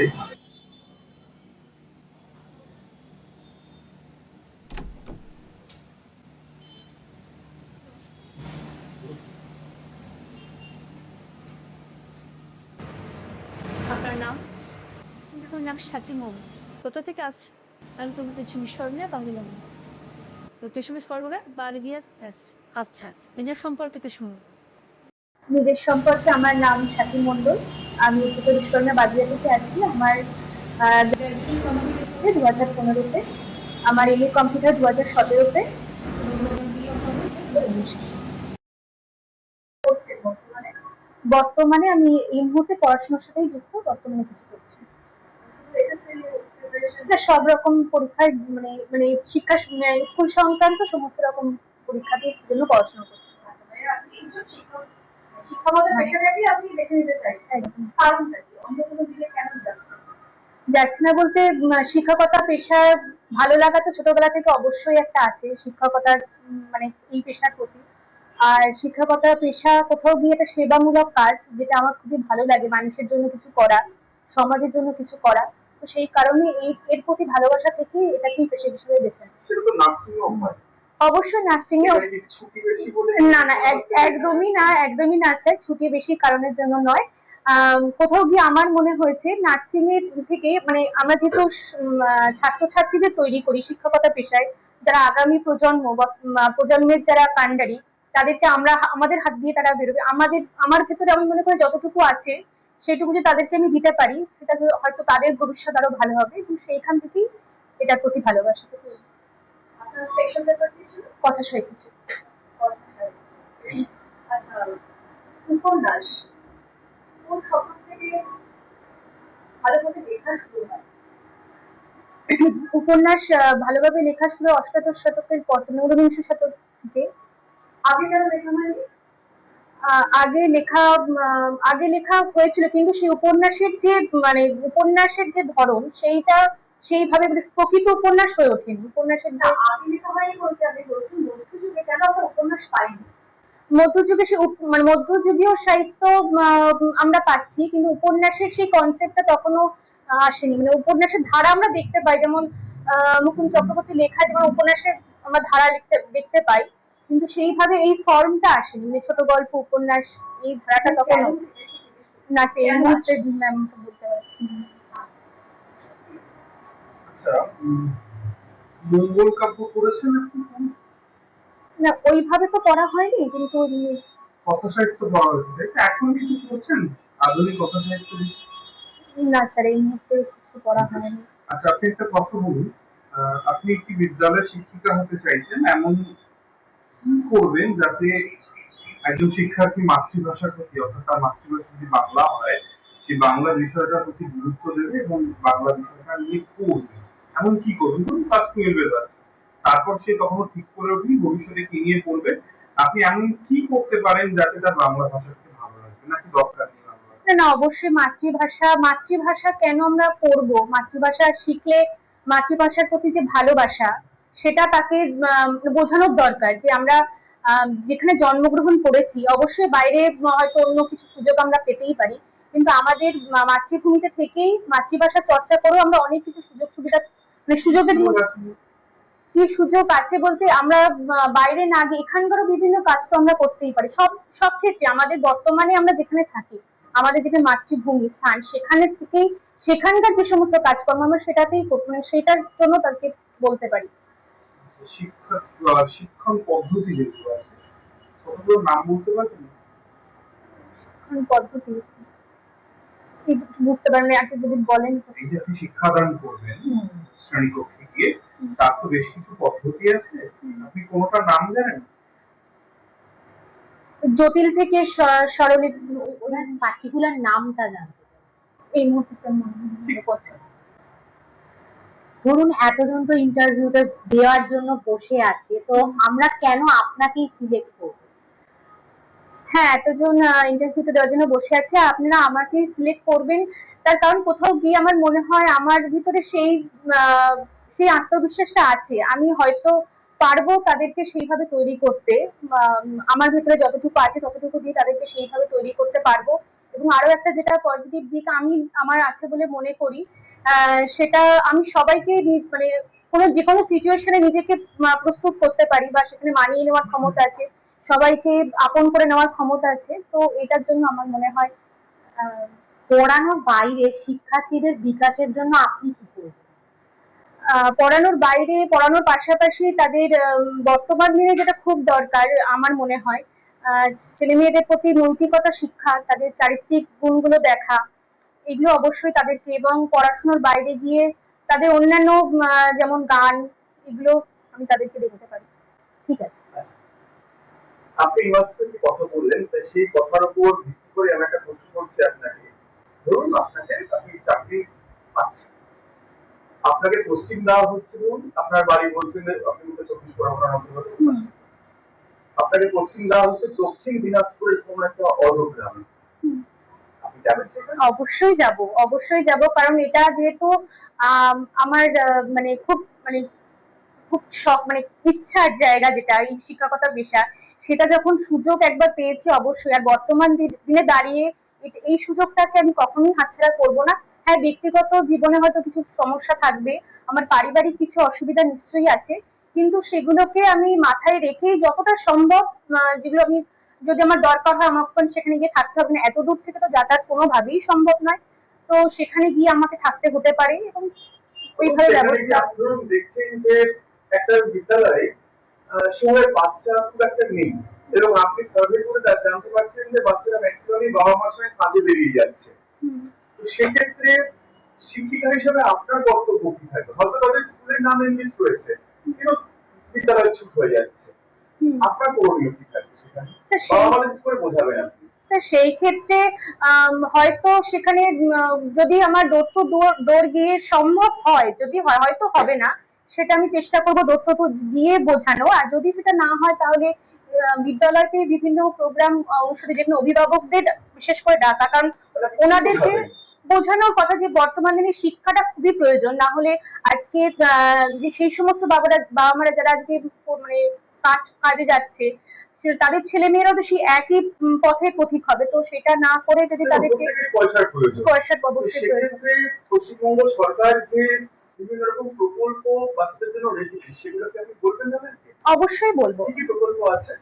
Please আপনার নাম? আমার নাম সাথী মোম। কোথা থেকে আস আমি তোমাকে চিমিশ্বর নিয়ে বাংলা তো তুই চিমিশ্বর বলে বাড়ি গিয়ে আচ্ছা আচ্ছা। নিজের সম্পর্কে তো শুনুন। নিজের সম্পর্কে আমার নাম সাথী মণ্ডল। আমি বিশ্বকর্মা বাদিয়া থেকে আছি আমার দু হাজার পনেরোতে আমার এমএ কম্পিউটার দু হাজার সতেরোতে বর্তমানে। আমি এই মুহূর্তে পড়াশোনার সাথেই যুক্ত বর্তমানে কিছু করছি না, সব রকম পরীক্ষায় মানে মানে শিক্ষা মানে স্কুল সংক্রান্ত সমস্ত রকম পরীক্ষার জন্য পড়াশোনা করছি। পেশাটাকেই আপনি বেছে নিতে চাইছেন। কারণটা কি? অন্য কোনো দিকে কেন যাচ্ছে যাচ্ছে না বলতে শিক্ষকতা পেশা ভালো লাগা তো ছোটবেলা থেকে অবশ্যই একটা আছে শিক্ষকতার মানে এই পেশার প্রতি। আর শিক্ষকতা পেশা কোথাও গিয়ে একটা সেবামূলক কাজ যেটা আমার খুবই ভালো লাগে মানুষের জন্য কিছু করা সমাজের জন্য কিছু করা। তো সেই কারণে এই এর প্রতি ভালোবাসা থেকে এটাকেই পেশা হিসেবে বেছে। সেটা তো নার্সিং হোম হয়। অবশ্যই নার্সিং এ না না এক- একদমই না একদমই না স্যার ছুটি বেশি কারণের জন্য নয়। কোথাও গিয়ে আমার মনে হয়েছে নার্সিং এর থেকে মানে আমরা যেহেতু ছাত্রছাত্রীদের তৈরি করি শিক্ষকতা পেশায় যারা আগামী প্রজন্ম বা প্রজন্মের যারা কাণ্ডারি তাদেরকে আমরা আমাদের হাত দিয়ে তারা বেরোবে। আমাদের আমার ক্ষেত্রে আমি মনে করি যতটুকু আছে সেটুকু যদি তাদেরকে আমি দিতে পারি সেটা হয়তো তাদের ভবিষ্যৎ আরও ভালো হবে। এবং সেইখান থেকেই এটার প্রতি ভালোবাসা। স্পেশাল পেপার কি ছিল? কথা শিখেছি আচ্ছা উপন্যাস। কোন থেকে ভালোভাবে লেখা শুরু হয়? উপন্যাস ভালোভাবে লেখা শুরু অষ্টাদশ শতকের পর ঊনবিংশ শতক থেকে। আগে কেন লেখা হয়নি? আগে লেখা আগে লেখা হয়েছিল কিন্তু সেই উপন্যাসের যে মানে উপন্যাসের যে ধরন সেইটা সেইভাবে মানে প্রকৃত উপন্যাস হয়ে ওঠেনি। উপন্যাসের বলতে মধ্যযুগে কেন আমরা উপন্যাস পাইনি? মধ্যযুগে সে মানে মধ্যযুগীয় সাহিত্য আমরা পাচ্ছি কিন্তু উপন্যাসের সেই কনসেপ্টটা তখনও আসেনি। মানে উপন্যাসের ধারা আমরা দেখতে পাই যেমন আহ, মুকুন্দ চক্রবর্তী লেখা যেমন উপন্যাসের আমরা ধারা লিখতে দেখতে পাই কিন্তু সেইভাবে এই ফর্মটা আসেনি। মানে ছোট গল্প উপন্যাস এই ধারাটা তখন না সে এই কেন মুহূর্তে বলতে পারছি। আচ্ছা মঙ্গল কাব্য করেছেন আপনি? না ওইভাবে তো পড়া হয়নি কিন্তু কথা সাহিত্য পড়া হয়েছে? তাই এখন কিছু করছেন আধুনিক কথা সাহিত্য না স্যার এই মুহূর্তে কিছু পড়া হয়নি। আচ্ছা আপনি একটা কথা বলুন। আপনি একটি বিদ্যালয়ের শিক্ষিকা হতে চাইছেন এমন কি করবেন যাতে একজন শিক্ষার্থী মাতৃভাষার প্রতি অর্থাৎ তার মাতৃভাষা যদি বাংলা হয় সে বাংলা বিষয়টার প্রতি গুরুত্ব দেবে এবং বাংলা বিষয়টা নিয়ে পড়বে? এমন কি করবেন? ধরুন ক্লাস টুয়েলভে আছে তারপর সে তখনও ঠিক করে ওঠেনি ভবিষ্যতে কি নিয়ে পড়বে আপনি এমন কি করতে পারেন যাতে তার বাংলা ভাষাকে ভালো লাগবে নাকি দরকার নেই না না অবশ্যই মাতৃভাষা মাতৃভাষা কেন আমরা পড়ব মাতৃভাষা শিখলে মাতৃভাষার প্রতি যে ভালোবাসা সেটা তাকে বোঝানোর দরকার যে আমরা আম, যেখানে জন্মগ্রহণ করেছি অবশ্যই বাইরে হয়তো অন্য কিছু সুযোগ আমরা পেতেই পারি। কিন্তু আমাদের মাতৃভূমিতে থেকেই মাতৃভাষা চর্চা করেও আমরা অনেক কিছু সুযোগ সুবিধা সুযোগের কি সুযোগ আছে বলতে আমরা বাইরে না গিয়ে এখানকারও বিভিন্ন কাজ তো আমরা করতেই পারি। সব সব ক্ষেত্রে আমাদের বর্তমানে আমরা যেখানে থাকি আমাদের যেখানে মাতৃভূমি স্থান সেখানে থেকেই সেখানকার যে সমস্ত কাজকর্ম আমরা সেটাতেই করতে মানে সেটার জন্য তাকে বলতে পারি। আচ্ছা, শিক্ষা শিক্ষণ পদ্ধতি যেগুলো আছে কতগুলো নাম বলতে পারবেন? পদ্ধতি? বুঝতে পারেন আপনি যদি বলেন। তো। এই যে আপনি শিক্ষাদান করবেন শ্রেণীকক্ষে গিয়ে তার তো বেশ কিছু পদ্ধতি আছে। আপনি কোনোটা নাম জানেন? জটিল থেকে পার্টিকুলার নামটা জানতে এই মুহূর্তে। ধরুন এতজন তো ইন্টারভিউতে দেওয়ার জন্য বসে আছে তো আমরা কেন আপনাকেই সিলেক্ট করব? হ্যাঁ এতজন ইন্টারভিউতে দেওয়ার জন্য বসে আছে আপনারা আমাকে সিলেক্ট করবেন। তার কারণ কোথাও গিয়ে আমার মনে হয় আমার ভিতরে সেই সেই আত্মবিশ্বাসটা আছে। আমি হয়তো পারব তাদেরকে সেইভাবে তৈরি করতে আমার ভিতরে যতটুকু আছে ততটুকু দিয়ে তাদেরকে সেইভাবে তৈরি করতে পারব। এবং আরও একটা যেটা পজিটিভ দিক আমি, আমার আছে বলে মনে করি সেটা আমি সবাইকে মানে কোনো যে কোনো সিচুয়েশনে নিজেকে প্রস্তুত করতে পারি বা সেখানে মানিয়ে নেওয়ার ক্ষমতা আছে, সবাইকে আপন করে নেওয়ার ক্ষমতা আছে। তো এটার জন্য আমার মনে হয় পড়ানোর বাইরে শিক্ষার্থীদের বিকাশের জন্য আপনি কি করবেন? পড়ানোর বাইরে, পড়ানোর পাশাপাশি তাদের বর্তমান দিনে যেটা খুব দরকার আমার মনে হয় ছেলে মেয়েদের প্রতি নৈতিকতা শিক্ষা, তাদের চারিত্রিক গুণগুলো দেখা, এগুলো অবশ্যই তাদেরকে এবং পড়াশোনার বাইরে গিয়ে তাদের অন্যান্য যেমন গান, এগুলো আমি তাদেরকে দেখতে পারি। ঠিক আছে। আপনি এইমাত্র কথা বললেন সেই কথার উপর ভিত্তি করে আমি একটা প্রশ্ন করছি আপনাকে। ধরুন আপনাকে আপনি চাকরি পাচ্ছেন। আপনাকে পোস্টিং দেওয়া হচ্ছে ধরুন আপনার বাড়ি বলছেন আপনি উত্তর চব্বিশ হুম। আপনাকে পোস্টিং দেওয়া হচ্ছে দক্ষিণ দিনাজপুরের কোনো একটা অজর গ্রামে। অবশ্যই যাব অবশ্যই যাব কারণ এটা যেহেতু আম, আমার মানে খুব মানে খুব শখ মানে ইচ্ছার জায়গা যেটা এই শিক্ষকতা পেশা সেটা যখন সুযোগ একবার পেয়েছি অবশ্যই। আর বর্তমান দিনে দাঁড়িয়ে এই সুযোগটাকে আমি কখনোই হাতছাড়া করব না। হ্যাঁ ব্যক্তিগত জীবনে হয়তো কিছু সমস্যা থাকবে আমার পারিবারিক কিছু অসুবিধা নিশ্চয়ই আছে কিন্তু সেগুলোকে আমি মাথায় রেখেই যতটা সম্ভব যেগুলো আমি যদি আমার দরকার হয় আমাকে সেখানে গিয়ে থাকতে হবে না। এত দূর থেকে তো যাতায়াত কোনোভাবেই সম্ভব নয়। তো সেখানে গিয়ে আমাকে থাকতে হতে পারে এবং ওইভাবে ব্যবস্থা দেখছেন যে একটা বিদ্যালয়ে সেভাবে বাচ্চা খুব একটা নেই। এবং আপনি সার্ভে করে জানতে পারছেন যে বাচ্চারা ম্যাক্সিমামই বাবা মার সঙ্গে কাজে বেরিয়ে যাচ্ছে। তো সেক্ষেত্রে শিক্ষিকা হিসেবে আপনার কর্তব্য কি থাকবে? হয়তো তাদের স্কুলের নাম ইংলিশ রয়েছে কিন্তু বিদ্যালয় ছুট হয়ে যাচ্ছে। আপনার করণীয় কি থাকবে সেখানে? বাবা সেই মাদের কি করে বোঝাবেন আপনি? সেই ক্ষেত্রে হয়তো সেখানে যদি আমার ডোর টু ডোর গিয়ে সম্ভব হয় যদি হয় হয়তো হবে না সেটা আমি চেষ্টা করব ডোর টু ডোর গিয়ে বোঝানো আর যদি সেটা না হয় তাহলে বিদ্যালয়তে বিভিন্ন প্রোগ্রাম অনুসারে যেখানে অভিভাবকদের বিশেষ করে ডাকা কারণ ওনাদেরকে বোঝানোর কথা যে বর্তমান দিনে শিক্ষাটা খুবই প্রয়োজন না হলে আজকে যে সেই সমস্ত বাবারা বাবা মারা যারা আজকে মানে কাজ কাজে যাচ্ছে তাদের ছেলে মেয়েরাও তো সেই একই পথে পথিক হবে তো সেটা না করে যদি তাদেরকে প্রত্যেকের পয়সার প্রয়োজন। পয়সার পশ্চিমবঙ্গ সরকার যে বিভিন্ন রকম প্রকল্প বাচ্চাদের জন্য রেখেছে সেগুলোকে আপনি বলবেন তাদেরকে? অবশ্যই বলব। কি কি প্রকল্প আছে?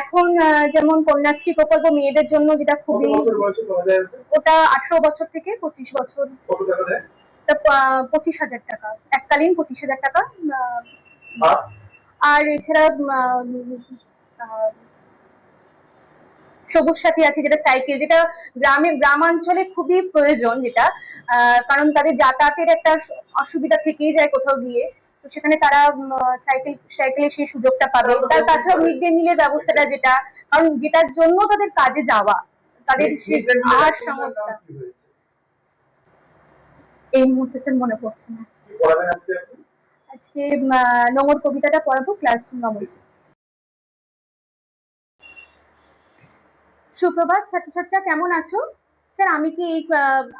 এখন যেমন কন্যাশ্রী প্রকল্প মেয়েদের জন্য যেটা খুবই ওটা? আঠারো বছর থেকে পঁচিশ বছর। পঁচিশ হাজার টাকা। এককালীন পঁচিশ হাজার টাকা আর? এছাড়া সবুজ সাথী আছে যেটা সাইকেল যেটা গ্রামে গ্রামাঞ্চলে খুবই প্রয়োজন যেটা। আহ, কারণ তাদের যাতায়াতের একটা অসুবিধা থেকেই যায় কোথাও গিয়ে। সেখানে তারা সাইকেল সাইকেলে সেই সুযোগটা পাবে। তার তাছাড়া মিড ডে মিলের ব্যবস্থাটা যেটা কারণ যেটার জন্য তাদের কাজে যাওয়া তাদের প্রোগ্রাম সংস্থা। এই মুহূর্তে স্যার মনে পড়ছে না। আজকে নোংর কবিতাটা পড়াবো ক্লাস নবম সুপ্রভাত ছাত্রছাত্রীরা কেমন আছো? স্যার আমি কি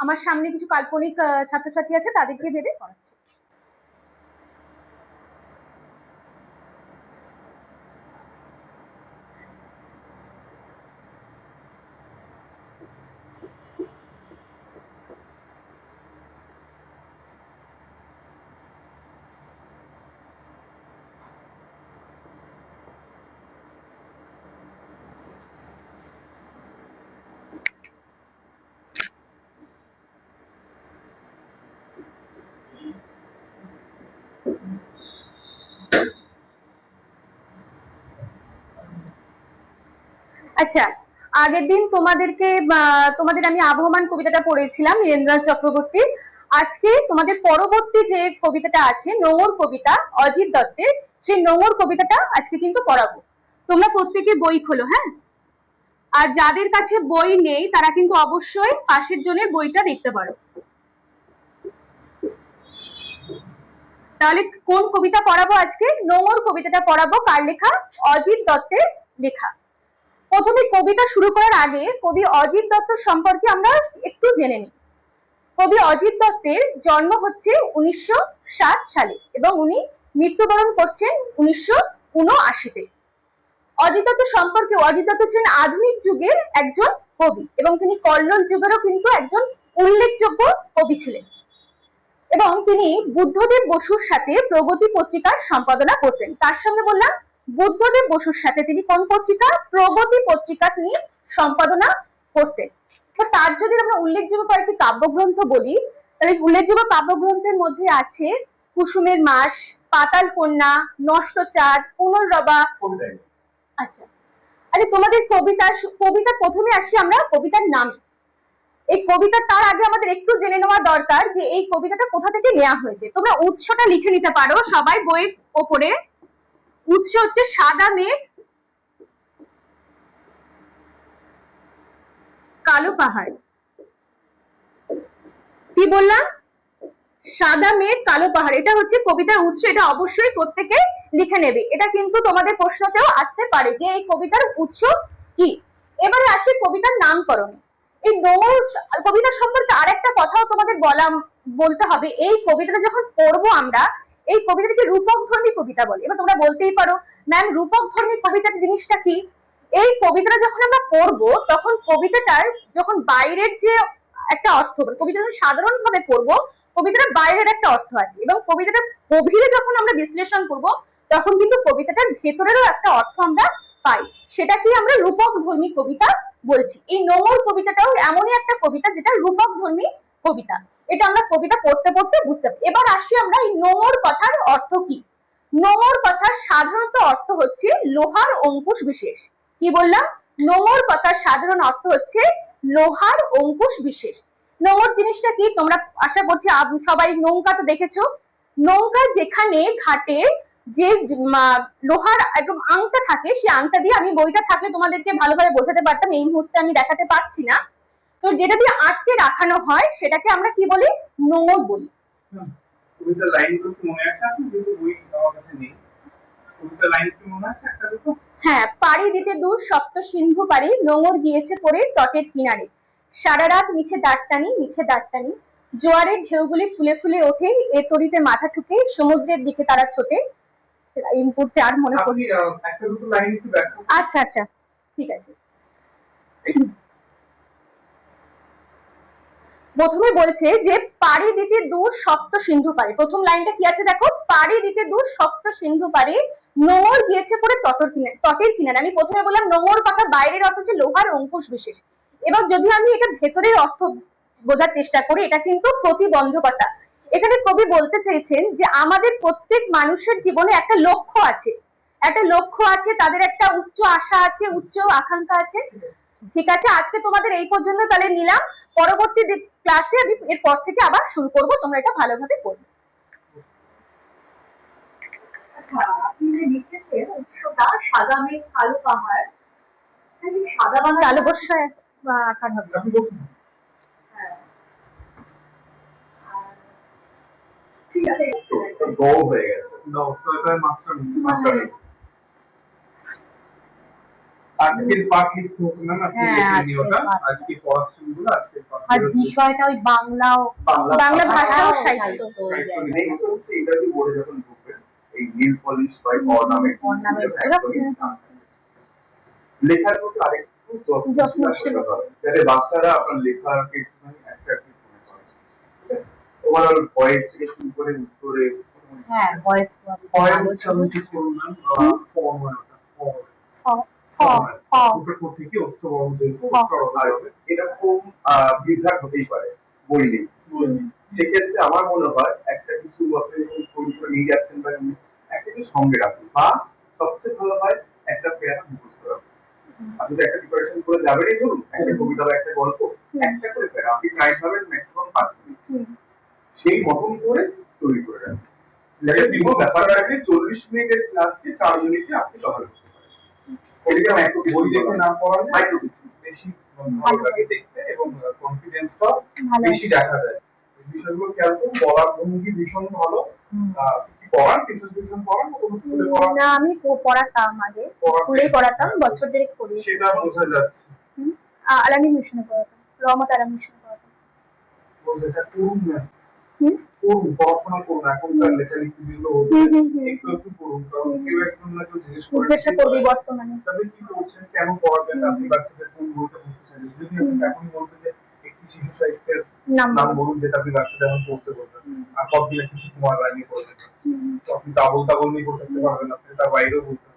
আমার সামনে কিছু কাল্পনিক ছাত্রছাত্রী আছে তাদেরকে ভেবে পড়াচ্ছি। আচ্ছা আগের দিন তোমাদেরকে তোমাদের আমি আবহমান কবিতাটা পড়েছিলাম, নীরেন্দ্রনাথ চক্রবর্তী। আজকে তোমাদের পরবর্তী যে কবিতাটা আছে নোংর কবিতা, অজিত দত্তের, সেই নোংর কবিতাটা আজকে কিন্তু পড়াবো। তোমরা প্রত্যেকে বই খোলো হ্যাঁ? আর যাদের কাছে বই নেই, তারা কিন্তু অবশ্যই পাশের জনের বইটা দেখতে পারো। তাহলে কোন কবিতা পড়াবো আজকে? নোংর কবিতাটা পড়াবো, কার লেখা? অজিত দত্তের লেখা। প্রথমে কবিতা শুরু করার আগে কবি অজিত দত্ত সম্পর্কে আমরা একটু জেনে নিই। কবি অজিত দত্তের জন্ম হচ্ছে উনিশশো সালে এবং উনি মৃত্যুবরণ করছেন উনিশশো উনআশিতে। অজিত দত্ত সম্পর্কে অজিত দত্ত ছিলেন আধুনিক যুগের একজন কবি এবং তিনি কল্লোল যুগেরও কিন্তু একজন উল্লেখযোগ্য কবি ছিলেন। এবং তিনি বুদ্ধদেব বসুর সাথে প্রগতি পত্রিকার সম্পাদনা করতেন। তার সঙ্গে বললাম বুদ্ধদেব বসুর সাথে তিনি কোন পত্রিকা? প্রগতি পত্রিকা তিনি সম্পাদনা করতেন তো তার যদি আমরা উল্লেখযোগ্য কয়েকটি কাব্যগ্রন্থ বলি তাহলে উল্লেখযোগ্য কাব্যগ্রন্থের মধ্যে আছে কুসুমের মাস পাতাল কন্যা নষ্ট চাঁদ পুনর্রবা আচ্ছা। আচ্ছা তোমাদের কবিতা কবিতা প্রথমে আসি আমরা কবিতার নাম। এই কবিতা তার আগে আমাদের একটু জেনে নেওয়া দরকার যে এই কবিতাটা কোথা থেকে নেওয়া হয়েছে। তোমরা উৎসটা লিখে নিতে পারো সবাই বইয়ের ওপরে। উৎস হচ্ছে সাদা মেঘ কালো পাহাড়। কি বললাম? সাদা মেঘ কালো পাহাড়। এটা হচ্ছে কবিতার উৎস, এটা অবশ্যই প্রত্যেকে লিখে নেবে। এটা কিন্তু তোমাদের প্রশ্নতেও আসতে পারে যে এই কবিতার উৎস কি। এবারে আসি কবিতার নামকরণ। এই কবিতা সম্পর্কে আরেকটা কথাও তোমাদের বলা বলতে হবে। এই কবিতাটা যখন পড়ব আমরা এই কবিতাটাকে রূপক ধর্মী কবিতা বলে। এবার তোমরা বলতেই পারো, ম্যাম, রূপক ধর্মী কবিতার জিনিসটা কি? এই কবিতাটা যখন আমরা পড়ব, তখন কবিতাটার যখন বাইরের যে একটা অর্থ মানে কবিতাটা সাধারণ ভাবে পড়ব, কবিতাটার বাইরের একটা অর্থ আছে। এবং কবিতাটা গভীরে যখন আমরা বিশ্লেষণ করব, তখন কিন্তু কবিতাটার ভেতরেরও একটা অর্থ আমরা পাই। সেটা কি আমরা রূপক ধর্মী কবিতা বলছি। এই নোংর কবিতাটাও এমনই একটা কবিতা যেটা রূপক ধর্মী কবিতা। এটা আমরা কবিতা পড়তে পড়তে বুঝতে এবার আসি আমরা এই নোংর কথার অর্থ কি? নোংর কথার সাধারণত অর্থ হচ্ছে লোহার অঙ্কুশ বিশেষ। কি বললাম? নোংর কথার সাধারণ অর্থ হচ্ছে লোহার অঙ্কুশ বিশেষ। নোংর জিনিসটা কি? তোমরা আশা করছি সবাই নৌকা তো দেখেছ। নৌকা যেখানে ঘাটে যে লোহার একদম আংটা থাকে সেই আংটা দিয়ে আমি বইটা থাকলে তোমাদেরকে ভালোভাবে বোঝাতে পারতাম। এই মুহূর্তে আমি দেখাতে পারছি না। তো যেটা দিয়ে আটকে রাখানো হয় সেটাকে আমরা কি বলি? নোংর বলি। কবিতার লাইনগুলো কি মনে আছে আপনি যেহেতু বই আমার কাছে নেই। কবিতার লাইন কি মনে আছে একটা দুটো? হ্যাঁ পাড়ি দিতে দূর সপ্ত সিন্ধু পাড়ি নোঙর গিয়েছে পরে তটের কিনারে। সারা রাত মিছে দাঁড়টানি মিছে দাঁড়টানি। জোয়ারের ঢেউগুলি ফুলে ফুলে ওঠে এ তরিতে মাথা ঠুকে সমুদ্রের দিকে তারা ছোটে। এই মুহূর্তে আর মনে পড়ছে। আচ্ছা আচ্ছা। ঠিক আছে। প্রথমে বলছে যে, পাড়ি দিতে দূর সপ্ত সিন্ধু পারে প্রথম লাইনটা কি আছে দেখো? পাড়ি দিতে দূর সপ্ত সিন্ধু পারে নোংর গিয়েছে পরে তটর কিনারে তটের কিনারে। আমি প্রথমে বললাম নোংর কথা বাইরের অর্থ হচ্ছে লোহার অঙ্কুশ বিশেষ। এবার যদি আমি এটা ভেতরের অর্থ বোঝার চেষ্টা করি, এটা কিন্তু প্রতিবন্ধকতা। এখানে কবি বলতে চেয়েছেন যে, আমাদের প্রত্যেক মানুষের জীবনে একটা লক্ষ্য আছে। একটা লক্ষ্য আছে, তাদের একটা উচ্চ আশা আছে, উচ্চ আকাঙ্ক্ষা আছে। ঠিক আছে, আজকে তোমাদের এই পর্যন্ত তাহলে নিলাম। পরবর্তী ক্লাসে আমি এরপর থেকে আবার শুরু করব তোমরা এটা ভালোভাবে পড়বে আচ্ছা আপনি যে লিখেছেন উৎসটা সাদা মেঘ কালো পাহাড় তাহলে সাদা বাংলা? কালো বর্ষায় আকার হবে। ঠিক আছে। গ হয়ে গেছে। দাও তো এবার মাত্রা মাত্রা নেই। আজকের পাঠ লিখতে হতো না আপনি হ্যাঁ, লিখে নিয়ে ওটা আজকে পড়াচ্ছেন বলে আজকের পাঠ আর বিষয়টা ওই বাংলাও বাংলা ভাষা ও সাহিত্য সাহিত্য হয়ে যায়। নেক্সট হচ্ছে ইংরাজি বোর্ডে যখন ঢুকবেন এই নীল পলিশ বা অর্নামেন্টস Ornaments, লেখার প্রতি আরেকটু যত্নশীল। যাতে বাচ্চারা আপনার লেখাকে একটুখানি অ্যাট্রাক্টিভ মনে করে ওভারঅল ভয়েস থেকে শুরু করে উত্তরে হ্যাঁ ভয়েস পয়েন্ট উচ্চারণ করুন না ফর্ম হয় কোড থেকে অষ্টবর্ণ বিভ্রাট হতেই পারে বই নেই সেক্ষেত্রে আমার মনে হয় একটা কিছু আপনি নিয়ে যাচ্ছেন বা একটা কিছু সঙ্গে রাখুন। বা সবচেয়ে ভালো হয় একটা পেয়ারা মুখস্থ রাখুন। আপনি তো একটা প্রিপারেশন করে যাবেনই ধরুন একটা কবিতা বা একটা গল্প একটা করে পেয়ারা আপনি টাইম পাবেন ম্যাক্সিমাম পাঁচ মিনিট। সেই মতন করে তৈরি করে রাখুন। যাতে বিভো ব্যাপারটা আপনি চল্লিশ মিনিটের ক্লাসকে চার মিনিটে আপনি কভার করতে এদিকে বই দেখে না পড়ালে মাইক্রো বেশি ভালো লাগে দেখতে এবং কনফিডেন্সটা বেশি দেখা যায়। বিষয়গুলো খেয়াল করুন বলার ভঙ্গি ভীষণ ভালো। পড়ান? টিউশন টিউশন পড়ান কোনো স্কুলে পড়ান? না আমি পড়াতাম আগে। স্কুলে পড়াতাম বছর দেড়েক পড়ি সেটা বোঝা যাচ্ছে। আলামি মিশনে পড়াতাম। মিশনে ও যেটা করুন পড়াশোনা করুন এখনকার লেখালেখি যেগুলো। একটু একটু করুন কারণ কেউ একজন না কেউ জিজ্ঞেস করে জিজ্ঞাসা করবি বর্তমানে। তবে কি করছেন কেন পড়াবেন আপনি বাচ্চাদের কোন বইটা পড়তে যদি আপনি এখনই বলবেন যে একটি শিশু সাহিত্যের নাম নাম বলুন। যেটা আপনি বাচ্চাদের এখন পড়তে বলবেন। আর কতদিন একটু সুকুমার রায় নিয়ে পড়বেন। তো আপনি ডাবল ডাবল নিয়ে পড়ে থাকতে পারবেন আপনি তার বাইরেও বলতে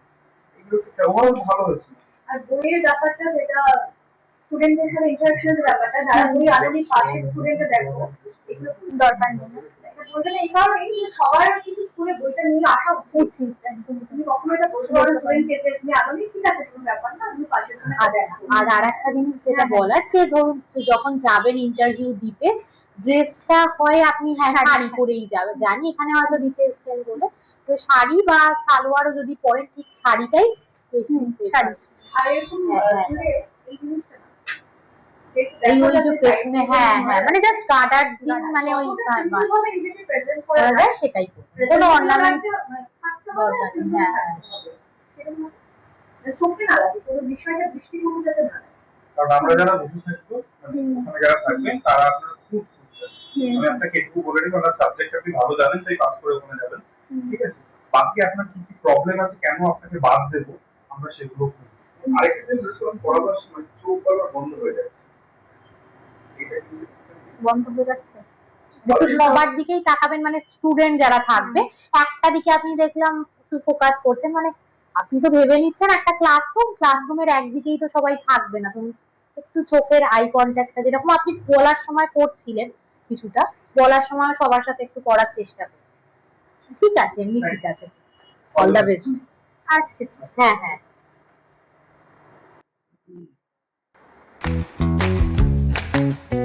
এগুলো ওভারঅল ভালো হয়েছে। আর বইয়ের ব্যাপারটা যেটা স্টুডেন্টদের সাথে ইন্টারাকশন ব্যাপারটা যারা বই আলোনি পাশের স্টুডেন্টে দেখো এগুলো দরকার নেই। এটা এই কারণেই যে সবার কিন্তু স্কুলে বইটা নিয়ে আসা উচিত। উচিত তুমি কখনো এটা বলতে পারো স্টুডেন্টকে যে তুমি আলোনি ঠিক আছে কোনো ব্যাপার না তুমি পাশের জন্য দেখো আর আর একটা জিনিস যেটা হ্যাঁ, বলার যে ধরুন যখন যাবেন ইন্টারভিউ দিতে ড্রেসটা হয় আপনি হ্যাঁ শাড়ি, শাড়ি পরেই যাবেন। জানি এখানে হয়তো দিতে এসছেন বলে তো শাড়ি বা সালোয়ারও যদি পরেন ঠিক শাড়িটাই বেশি শাড়ি। আর এরকম হ্যাঁ, হ্যাঁ। এই জিনিসটা এই ওই যে হ্যাঁ হ্যাঁ মানে জাস্ট গার্ডার দিন মানে ওই করা যায়, সেটাই কোনো অর্নামেন্ট মানে, দরকার নেই, হ্যাঁ, থাকতে হবে। সেরকম না। চোখে না লাগে কোনো বিষয়টা দৃষ্টিভঙ্গি যাতে না কারণ আমরা যারা বসে থাকব ওখানে যারা থাকবেন তারা আপনার খুব খুশি হবে। হুম, আমি আপনাকে একটু বলে দিই আপনার সাবজেক্ট আপনি ভালো জানেন তাই পাস করে ওখানে যাবেন। ঠিক আছে? বাকি আপনার কি কি প্রবলেম আছে কেন আপনাকে বাদ দেবো আমরা সেগুলো খুঁজবো। আরেকটা জিনিস পড়াবার সময় চোখ বারবার বন্ধ হয়ে যাচ্ছে। বন্ধ হয়ে যাচ্ছে একটু সবার দিকেই তাকাবেন মানে স্টুডেন্ট যারা থাকবে একটা দিকে আপনি দেখলাম একটু ফোকাস করছেন মানে আপনি তো ভেবে নিচ্ছেন একটা ক্লাসরুম ক্লাসরুমের একদিকেই তো সবাই থাকবে না। তুমি একটু চোখের আই কন্ট্যাক্টটা যেরকম আপনি বলার সময় করছিলেন কিছুটা বলার সময় সবার সাথে একটু করার চেষ্টা করুন। ঠিক আছে এমনি ঠিক আছে। অল দ্য বেস্ট আসছে। হ্যাঁ হ্যাঁ। Mm-hmm.